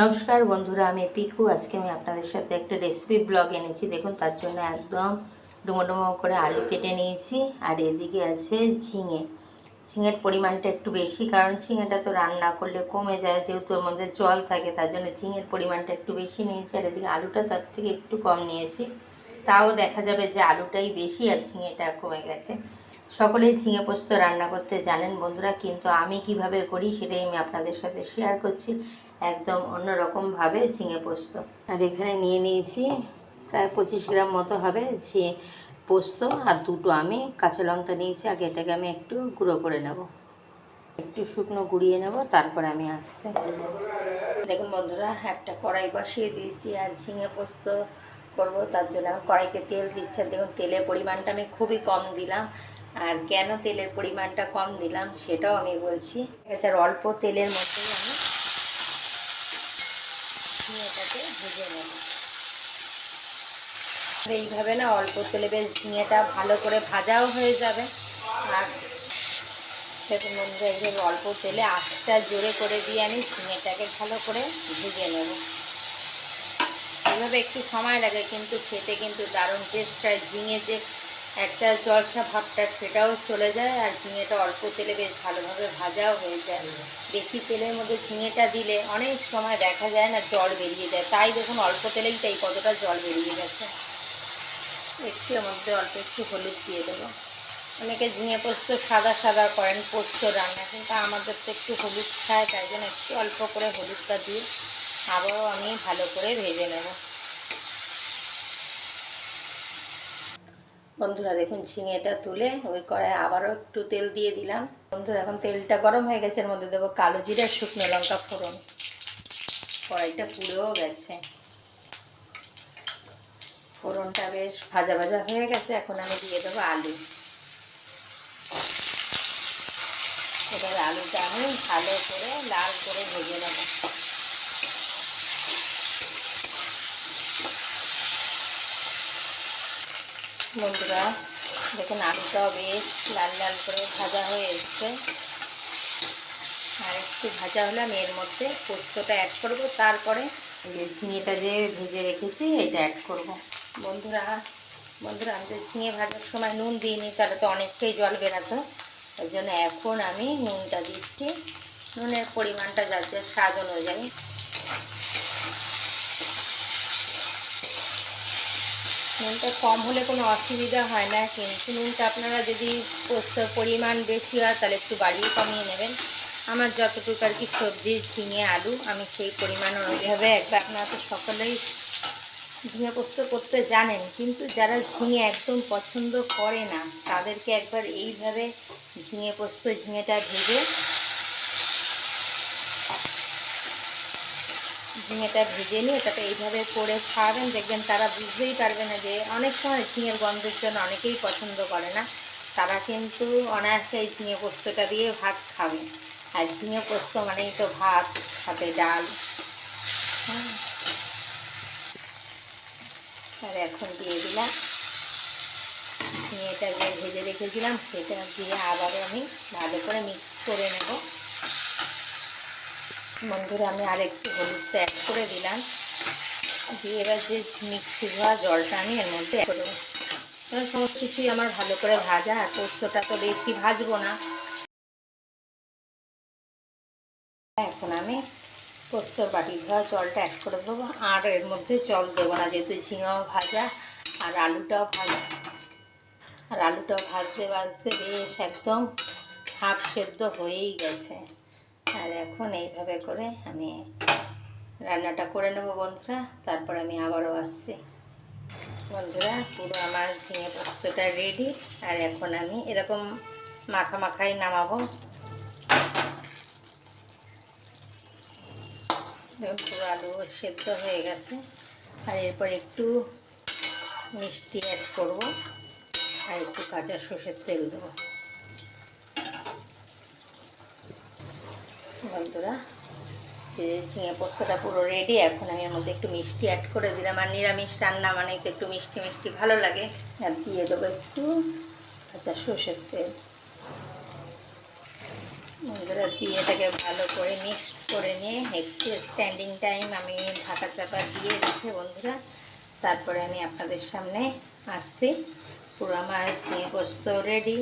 নমস্কার বন্ধুরা, আমি পিকু। আজকে আমি আপনাদের সাথে একটা রেসিপি ব্লগ এনেছি। দেখুন, তার জন্য একদম ডুমো করে আলু কেটে নিয়েছি। আর এদিকে আছে ঝিঙে। ঝিঙের পরিমাণটা একটু বেশি, কারণ ঝিঙেটা তো রান্না করলে কমে যায়, যেহেতু ওর মধ্যে জল থাকে, তার জন্য ঝিঙের পরিমাণটা একটু বেশি নিয়েছি। আর এদিকে আলুটা তার থেকে একটু কম নিয়েছি। তাও দেখা যাবে যে আলুটাই বেশি আর ঝিঙেটা কমে গেছে। সকলেই ঝিঙে পোস্ত রান্না করতে জানেন বন্ধুরা, কিন্তু আমি কীভাবে করি সেটাই আমি আপনাদের সাথে শেয়ার করছি একদম অন্যরকমভাবে ঝিঙে পোস্ত। আর এখানে নিয়ে নিয়েছি প্রায় পঁচিশ গ্রাম মতো হবে ঝিঙে পোস্ত আর দুটো আমি কাঁচা লঙ্কা নিয়েছি। আগে এটাকে আমি একটু গুঁড়ো করে নেব। একটু শুকনো গুঁড়িয়ে নেব, তারপর আমি আসছি দেখুন বন্ধুরা, একটা কড়াই বসিয়ে দিয়েছি আর ঝিঙে পোস্ত করব, তার জন্য কড়াইতে তেল দিচ্ছে। দেখুন, তেলের পরিমাণটা আমি খুবই কম দিলাম। আর কেন তেলের পরিমাণটা কম দিলাম সেটাও আমি বলছি। এছাড়া অল্প তেলের মধ্যেই আমি ঝিঙেটাকে ভেজে নেব। আর এইভাবে না অল্প তেলে বেশ ঝিঙেটা ভালো করে ভাজাও হয়ে যাবে। আর দেখুন বন্ধুরা এইভাবে অল্প তেলে আঁচটা জোরে করে দিয়ে আমি ঝিঙেটাকে ভালো করে ভেজে নেব। এইভাবে একটু সময় লাগে কিন্তু খেতে কিন্তু দারুণ টেস্ট হয় ঝিঙে যে একটা জলসা ভাবটা সেটাও চলে যায় আর ঝিঙেটা অল্প তেলে বেশ ভালোভাবে ভাজাও হয়ে যায়। বেশি তেলের মধ্যে ঝিঙেটা দিলে অনেক সময় দেখা যায় না জল বেরিয়ে যায়। তাই দেখুন অল্প তেলেই তাই কতটা জল বেরিয়ে গেছে। একটু মধ্যে অল্প একটু হলুদ দিয়ে দেবো। অনেকে ঝিঙে পোস্ত সাদা সাদা করেন, পোস্ত রান্না, কিন্তু আমাদের তো একটু হলুদ খায়, তাই জন্য একটু অল্প করে হলুদটা দিয়ে আবারও আমি ভালো করে ভেজে নেব। বন্ধুরা দেখুন, ঝিঙেটা তুলে ওই কড়াই আবারও একটু তেল দিয়ে দিলাম। বন্ধুরা এখন তেলটা গরম হয়ে গেছে, এর মধ্যে দেবো কালো জিরা শুকনো লঙ্কা ফোড়ন। কড়াইটা পুড়েও গেছে। ফোড়নটা বেশ ভাজা ভাজা হয়ে গেছে, এখন আমি দিয়ে দেবো আলু। এবার আলুটা আমি ভালো করে লাল করে ভেজে নেব। বন্ধুরা দেখুন আলুটাও বেশ লাল লাল করে ভাজা হয়ে এসছে। আর একটু ভাজা হলে এর মধ্যে পোস্তটা অ্যাড করব, তারপরে যে ঝিঙেটা যে ভেজে রেখেছি, এটা অ্যাড করব। বন্ধুরা বন্ধুরা, আমি যে ঝিঙে ভাজার সময় নুন দিইনি, তাহলে তো অনেকটাই জল বেরাতো। ওই জন্য এখন আমি নুনটা দিচ্ছি। নুনের পরিমাণটা যাচ্ছে স্বাদ অনুযায়ী নুনটা কম হলে কোনো অসুবিধা হয় না, কিন্তু নুনটা আপনারা যদি পরিমাণ বেশি হয় তাহলে একটু বাড়িয়ে কমিয়ে নেবেন। আমার যতটুকু আর কি সবজি, ঝিঙে, আলু, আমি সেই পরিমাণ অনুযায়ী একবার আপনারা তো সকলেই ঝিঙে পোস্ত করতে জানেন, কিন্তু যারা ঝিঙে একদম পছন্দ করে না, তাদেরকে একবার এইভাবে ঝিঙে পোস্ত, ঝিঙেটা ভেজে ঝিঙেটা ভেজে নিয়ে তাতে এইভাবে করে খাওয়াবেন দেখবেন তারা বুঝতেই পারবে না যে অনেক সময় ঝিঙের গন্ধের জন্য অনেকেই পছন্দ করে না। তারা কিন্তু অনায়াসে এই ঝিঙে পোস্তটা দিয়ে ভাত খাবে। আর ঝিঙে পোস্ত মানেই তো ভাত, সাথে ডাল। আর এখন দিয়ে দিলাম। ঝিঙেটা যে ভেজে রেখেছিলাম, সেটা দিয়ে আবারও আমি ভালো করে মিক্স করে নেব। বন্ধুরা আমি আর একটু হলুদটা অ্যাড করে দিলাম। দিয়ে এবার যে মিক্সি ধোয়া জলটা আমি এর মধ্যে অ্যাড করব সমস্ত কিছুই আমার ভালো করে ভাজা, আর পোস্তটা তো বেশি ভাজবো না। এখন আমি পোস্তর বাটি ধোয়া জলটা অ্যাড করে দেবো। আর এর মধ্যে জল দেবো না, যেহেতু ঝিঙাও ভাজা আর আলুটাও ভাজা। আর আলুটাও ভাজতে ভাজতে বেশ একদম হাফ সেদ্ধ হয়েই গেছে। আর এখন এইভাবে করে আমি রান্নাটা করে নেব বন্ধুরা। তারপর আমি আবারও আসছি। বন্ধুরা, পুরো আমার ঝিঙে পোস্তটা রেডি আর এখন আমি এরকম মাখা মাখাই নামাবো। পুরো আলু সেদ্ধ হয়ে গেছে। আর এরপর একটু মিষ্টি অ্যাড করব। আর একটু কাঁচা সর্ষের তেল দেবো। বন্ধুরা ঝিঙে পোস্তটা পুরো রেডি এখন আমি এর মধ্যে একটু মিষ্টি অ্যাড করে দিলাম। আর নিরামিষ রান্না মানে তো একটু মিষ্টি মিষ্টি ভালো লাগে। আর দিয়ে দেবো একটু আচ্ছা সর্ষের তেল। বন্ধুরা, দিয়ে এটাকে ভালো করে মিক্স করে নিয়ে একটু স্ট্যান্ডিং টাইম আমি ঢাকা চাপা দিয়ে রেখে বন্ধুরা, তারপরে আমি আপনাদের সামনে আসছি। পুরো আমার ঝিঙে পোস্ত রেডি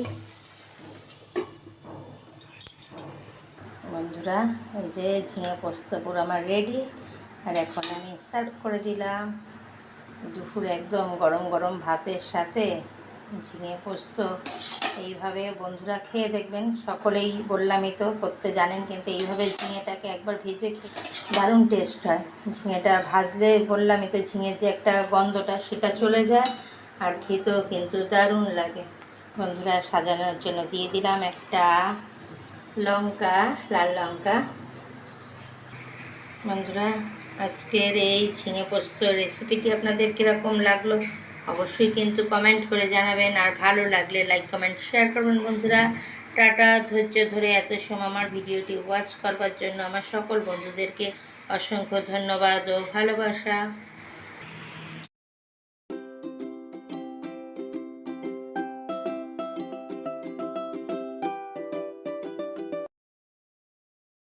বন্ধুরা, এই যে ঝিঙে পোস্ত পুরো আমার রেডি আর এখন আমি সার্ভ করে দিলাম। দুপুরে একদম গরম গরম ভাতের সাথে ঝিঙে পোস্ত। এইভাবে বন্ধুরা খেয়ে দেখবেন, সকলেই বললামই তো, করতে জানেন, কিন্তু এইভাবে ঝিঙেটাকে একবার ভেজে দারুণ টেস্ট হয়। ঝিঙেটা ভাজলে বললামই তো, ঝিঙের যে একটা গন্ধটা সেটা চলে যায়, আর খেতেও কিন্তু দারুণ লাগে। বন্ধুরা, সাজানোর জন্য দিয়ে দিলাম একটা লঙ্কা, লাল লঙ্কা। বন্ধুরা, আজকের এই ঝিঙে পোস্ত রেসিপিটি আপনাদের কীরকম লাগল অবশ্যই কিন্তু কমেন্ট করে জানাবেন। আর ভালো লাগলে লাইক কমেন্ট শেয়ার করবেন বন্ধুরা। টাটা, ধৈর্য ধরে এত সময় আমার ভিডিওটি ওয়াচ করবার জন্য আমার সকল বন্ধুদেরকে অসংখ্য ধন্যবাদ ও ভালোবাসা।